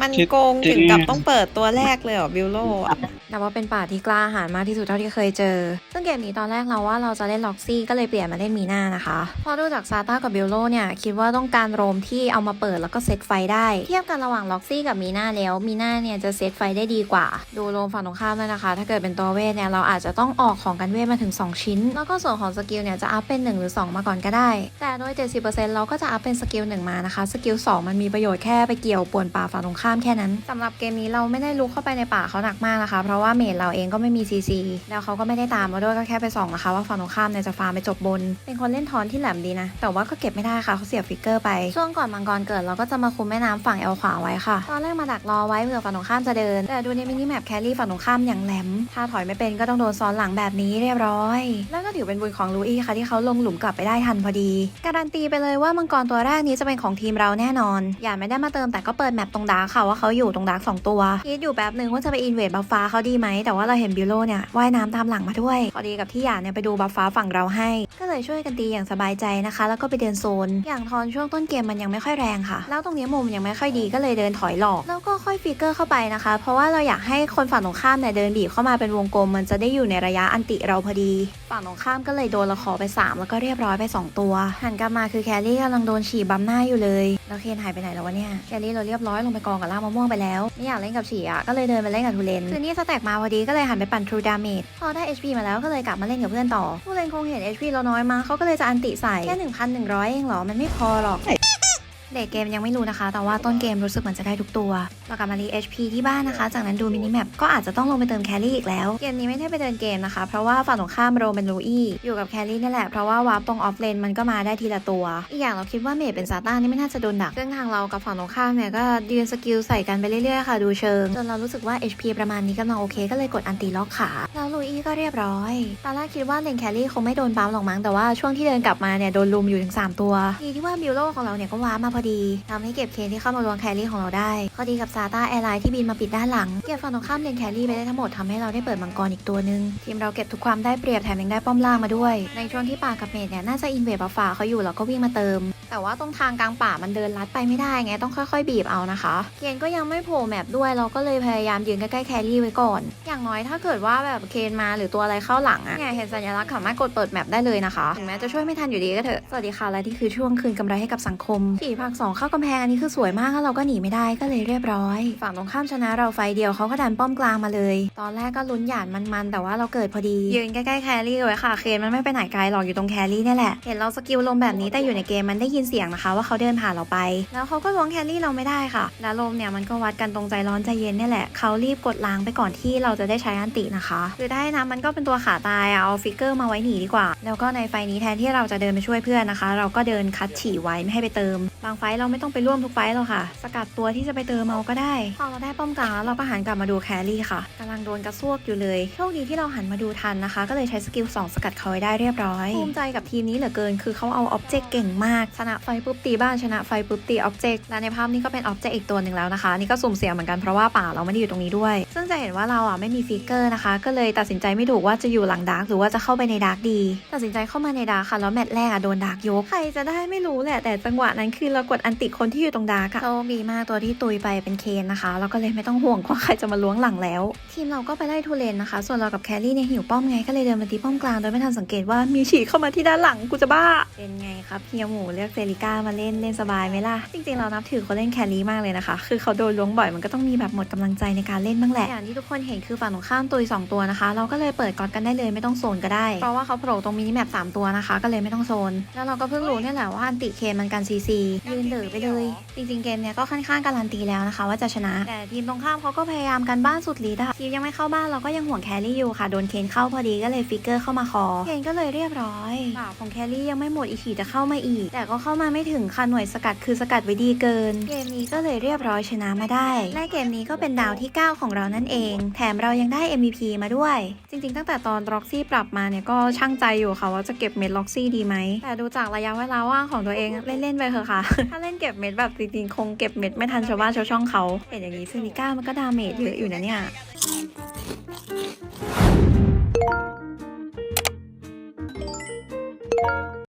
มันคิดโกงถึงกับต้องเปิดตัวแรกเลยเหรอบิวโลอะแต่ว่าเป็นป่าที่กล้าหาญมากที่สุดเท่าที่เคยเจอ ซึ่งเกมนี้ตอนแรกเราว่าเราจะเล่นล็อกซี่ก็เลยเปลี่ยนมาเล่นมีนานะคะ พอดูจากซาต้ากับบิลโลเนี่ย คิดว่าต้องการโรมที่เอามาเปิดแล้วก็เซตไฟได้ เทียบกันระหว่างล็อกซี่กับมีนาแล้วมีนาเนี่ยจะเซตไฟได้ดีกว่า ดูโรมฝั่งตรงข้ามด้วยนะคะ ถ้าเกิดเป็นตัวเวทเนี่ยเราอาจจะต้องออกของกันเวทมาถึง 2 ชิ้น แล้วก็ส่วนของสกิลเนี่ยจะอัพเป็น 1 หรือ 2 มาก่อนก็ได้ แต่โดย 70%เราก็จะอัพเป็นสกิล1มานะคะสกิล2มันมีประโยชน์แค่ไปเกี่ยวป่วนป่าฝั่งตรงข้ามแค่นั้นสำหรับเกมนี้เราไม่ได้ลุกเข้าไปในป่าเขาหนักมากนะคะ เพราะว่าเมจเราเองก็ไม่มีซีซีแล้วเขาก็ไม่ได้ตามมาด้วยก็แค่ไปส่องนะคะ ว่าฝั่งตรงข้ามเนี่ยจะฟาร์มไปจบบน เป็นคนเล่นทอนที่แหลมดีนะ แต่ว่าก็เก็บไม่ได้ค่ะเขาเสียฟิกเกอร์ไป ช่วงก่อนมังกรเกิดเราก็จะมาคุมแม่น้ำฝั่งเอลขวาไว้ค่ะ ตอนแรกมาดักรอไว้เผื่อฝั่งตรงข้ามจะเดิน แต่ดูในมินิแมปแครี่ฝั่งตรงข้ามอย่างแหลม ถ้าถอยไม่เป็นก็ต้องโดนซ้อนหลังแบบนี้เรียบร้อย แล้วก็ถือเป็นบุญของลูอี้ค่ะที่เขาลงหลุมกลับไปได้ทันพอดี การันตีไปเลยว่ามังกรตัวแรกนี้จะเป็นของทีมเราแน่นอน อย่าไม่ได้มาเติมแต่ก็เปิดแมปตรงดาร์คค่ะว่าเขาอยู่ตรงดาร์คสองตัว คิดอยู่แป๊บนึงว่าจะไปอินเวดบัฟฟ้าเขาดีไหม แต่ว่าเราเห็นบิวโลเนี่ยว่ายน้ำตามหลังมาด้วย พอดีกับที่หยาดเนี่ยไปดูบัฟฟ้าฝั่งเราให้ ก็เลยช่วยกันตีอย่างสบายใจนะคะ แล้วก็ไปเดินโซน อย่างทอนช่วงต้นเกมมันยังไม่ค่อยแรงค่ะ แล้วตรงนี้มุมยังไม่ค่อยดีก็เลยเดินถอยหลอก แล้วก็ค่อยฟิกเกอร์เข้าไปนะคะ เพราะว่าเราอยากให้คนฝั่งตรงข้ามเนี่ยเดินบีบเข้ามาเป็นวงกลม มันจะได้อยู่ในระยะอันติเราพอดี ฝั่งตรงข้ามก็เลยโดนละคอไป 3 แล้วก็เรียบร้อยไป 2 ตัว หันกลับมาคือแครี่กำลังโดนฉี่บัมหน้าอยู่เลยแล้วเคนหายไปไหนแล้ววะเนี่ยแครี่เราเรียบร้อยลงไปกองกับล่ามะม่วงไปแล้ว ไม่อยากเล่นกับฉี่อะก็เลยเดินไปเล่นกับทูเลนคือนี่สแต็กมาพอดีก็เลยหันไปปั่นทรูดาเมจพอได้ HP มาแล้วก็เลยกลับมาเล่นกับเพื่อนต่อทูเลนคงเห็น HP เราน้อยมาเขาก็เลยจะอันติใส่แค่1,100เองเหรอมันไม่พอหรอก เด็กเกมยังไม่รู้นะคะ แต่ว่าต้นเกมรู้สึกเหมือนจะได้ทุกตัวเรากลับมารี HP ที่บ้านนะคะ จากนั้นดูมินิแมปก็อาจจะต้องลงไปเติมแครี่อีกแล้ว เกมนี้ไม่ได้ไปเดินเกมนะคะ เพราะว่าฝั่งตรงข้ามโรเป็นลูอี้อยู่กับแครี่นี่แหละ เพราะว่าวาร์ปตรงออฟเลนมันก็มาได้ทีละตัว อีกอย่างเราคิดว่าเมจเป็นซาต้านี่ไม่น่าจะโดนดัก ซึ่งทางเรากับฝั่งตรงข้ามเนี่ยก็ยืนสกิลใส่กันไปเรื่อยๆค่ะ ดูเชิง จนเรารู้สึกว่า HP ประมาณนี้กำลังโอเค ก็เลยกดอันตีล็อกขา แล้วลูอี้ก็เรียบร้อยตอนแรกคิดว่าเลนแครี่คงไม่โดนปั๊มหรอกมั้งแต่ว่าช่วงที่เดินกลับมาเนี่ยโดนลุมอยู่ถึง3 ตัวดีที่ว่าบิวโลของเราเนี่ยก็ว้าร์ปมาพอดีทำให้เก็บเคนที่เข้ามาลวงแครี่ของเราได้พอดีกับซาต้าแอร์ไลน์ที่บินมาปิดด้านหลัง เก็บฝั่งตรงข้ามเลนแครี่ไปได้ทั้งหมดทำให้เราได้เปิดมังกรอีกตัวหนึง ทีมเราเก็บทุกความได้เปรียบแถมยังได้ป้อมล่างมาด้วย ในช่วงที่ป่ากับเมดเนี่ยน่าจะอินเวดบัฟฟ้าเขาอยู่แล้วก็วิ่งมาเติม แต่ว่าตรงทางกลางป่ามันเดินลัดไปไม่ได้ไงต้องค่อยๆ บีบเอานะคะเคนก็ยังไม่โผล่แมปด้วยเราก็เลยพยายามยืนใกล้ๆแครี่ไว้ก่อน อย่างน้อยถ้าเกิดว่าแบบเคนมาหรือตัวอะไรเข้าหลังอะเนี่ยเห็นสัญลักษณ์สามารถกดเปิดแมปได้เลยนะคะถึงแม้จะช่วยไม่ทันอยู่ดีก็เถอะสวัสดีค่ะและนี่คือช่วงคืนกำไรให้กับสังคมขี่ภาคสองเข้ากำแพงอันนี้คือสวยมากแล้วเราก็หนีไม่ได้ก็เลยเรียบร้อย ฝั่งตรงข้ามชนะเราไฟเดียวเขาก็ดันป้อมกลางมาเลย ตอนแรกก็ลุ้นหยาดมันๆแต่ว่าเราเกิดพอดียืนใกล้ๆแครี่ไว้ค่ะเคนมันไม่ไปไหนไกลหรอกอยู่ตรงแครี่นี่แหละเห็นเราสกิลลมแบบนี้แต่อยู่ในเกมมันได้ยินเสียงนะคะ ว่าเขาเดินผ่านเราไป แล้วเขาก็ล้วงแครี่เราไม่ได้ค่ะ แล้วลมเนี่ยมันก็วัดกันตรงใจร้อนใจเย็นนี่แหละเขารีบกดล้างไปก่อนที่เราจะได้ใช้อันตินะคะคือได้นะมันก็เป็นตัวขาตายเอาฟิกเกอร์มาไว้หนีดีกว่า แล้วก็ในไฟนี้แทนที่เราจะเดินไปช่วยเพื่อนนะคะ เราก็เดินคัดฉี่ไว้ไม่ให้ไปเติมบางไฟต์เราไม่ต้องไปร่วมทุกไฟหรอกค่ะ สกัดตัวที่จะไปเติมเอาก็ได้พอเราได้ป้อมกลางแล้วเราก็หันกลับมาดูแครี่ค่ะกำลังโดนกระซวกอยู่เลยโชคดีที่เราหันมาดูทันนะคะ ก็เลยใช้สกิล2สกัดเขาไว้ได้เรียบร้อยภูมิใจกับทีมนี้เหลือเกิน คือเขาเอาอ็อบเจกต์เก่งมากชนะไฟปุ๊บตีบ้านชนะไฟปุ๊บตีอ็อบเจกต์และในภาพนี้ก็เป็นอ็อบเจกต์อีกตัวหนึ่งแล้วนะคะ นี่ก็สุ่มเสี่ยงเหมือนกันเพราะว่าป่าเราไม่ได้อยู่ตรงนี้ด้วย ซึ่งจะเห็นว่าเราอะไม่มีฟิกเกอร์นะคะ ก็เลยตัดสินใจไม่ถูกว่าจะอยู่หลังดาร์กหรือว่าจะเข้าไปในดาร์กดี ตัดสินใจเข้ามาในดาร์กค่ะแล้วแมตช์แรกอะโดนดาร์กยกใครจะได้ไม่รู้แหละแต่จังหวะนั้นคือเรากดอันติคนที่อยู่ตรงดาร์กอะโชคดีมากตัวที่ตุยไปเป็นเคนนะคะเราก็เลยไม่ต้องห่วงว่าใครจะมาล้วงหลังแล้ว ทีมเราก็ไปไล่ทูเลนนะคะ ส่วนเรากับแครี่เนี่ยหิวป้อมไงก็เลยเดินมาตีป้อมกลางโดยไม่ทันสังเกตว่ามีฉีกเข้ามาที่ด้านหลังกูจะบ้า เป็นไงครับเฮียหมูเลือกเซริก้ามาเล่นเล่นสบายไหมล่ะ จริงๆเรานับถือคนเล่นแครี่มากเลยนะคะ คือเขาโดนล้วงบ่อยมันก็ต้องมีแบบหมดกำลังใจในการเล่นบ้างแหละ อย่างที่ทุกคนเห็นคือฝั่งตรงข้ามตุยสองตัวนะคะ เราก็เลยเปิดก๊อตกันได้เลยไม่ต้องโซนก็ได้ เพราะว่าเขาโผล่ตรงมินิแมปสามตัวนะคะ ก็เลยไม่ต้องโซน แล้วเราก็เพิ่งรู้เนี่ยแหละว่าอันติเคนมันกันซีซียืนเดือไปเลย จริงๆเกมเนี้ยก็ค่อนข้างการันตีแล้วนะคะ ว่าจะชนะ แต่ทีมตรงข้ามเขาก็พยายามกันบ้านสุดฤทธิ์อะทีมยังไม่เข้าบ้านเราก็ยังห่วงแครี่อยู่ค่ะ โดนเคนเข้าพอดีก็เลยฟิกเกอร์เข้ามาคอ เคนก็เลยเรียบร้อยบ่าวของแครี่ยังไม่หมดอีกทีจะเข้ามาอีก แต่ก็เข้ามาไม่ถึงค่ะหน่วยสกัดคือสกัดไว้ดีเกิน เกมนี้ก็เลยเรียบร้อยชนะมาได้ และเกมนี้ก็เป็นดาวที่ 9 ของเรานั่นเอง แถมเรายังได้ MVP มาด้วย จริง ๆ ตั้งแต่ตอนล็อกซี่ปรับมาเนี่ยก็ช่างใจอยู่ค่ะว่าจะเก็บเม็ดล็อกซี่ดีไหมแต่ดูจากระยะเวลาว่างของตัวเองเล่นๆไปเถอะค่ะถ้าเล่นเก็บเม็ดแบบจริงๆ คงเก็บเม็ดไม่ทันชาวบ้านชาวช่องเขาเห็นอย่างนี้ซิลิก้ามันก็ดาเมจเยอะอยู่นะเนี่ย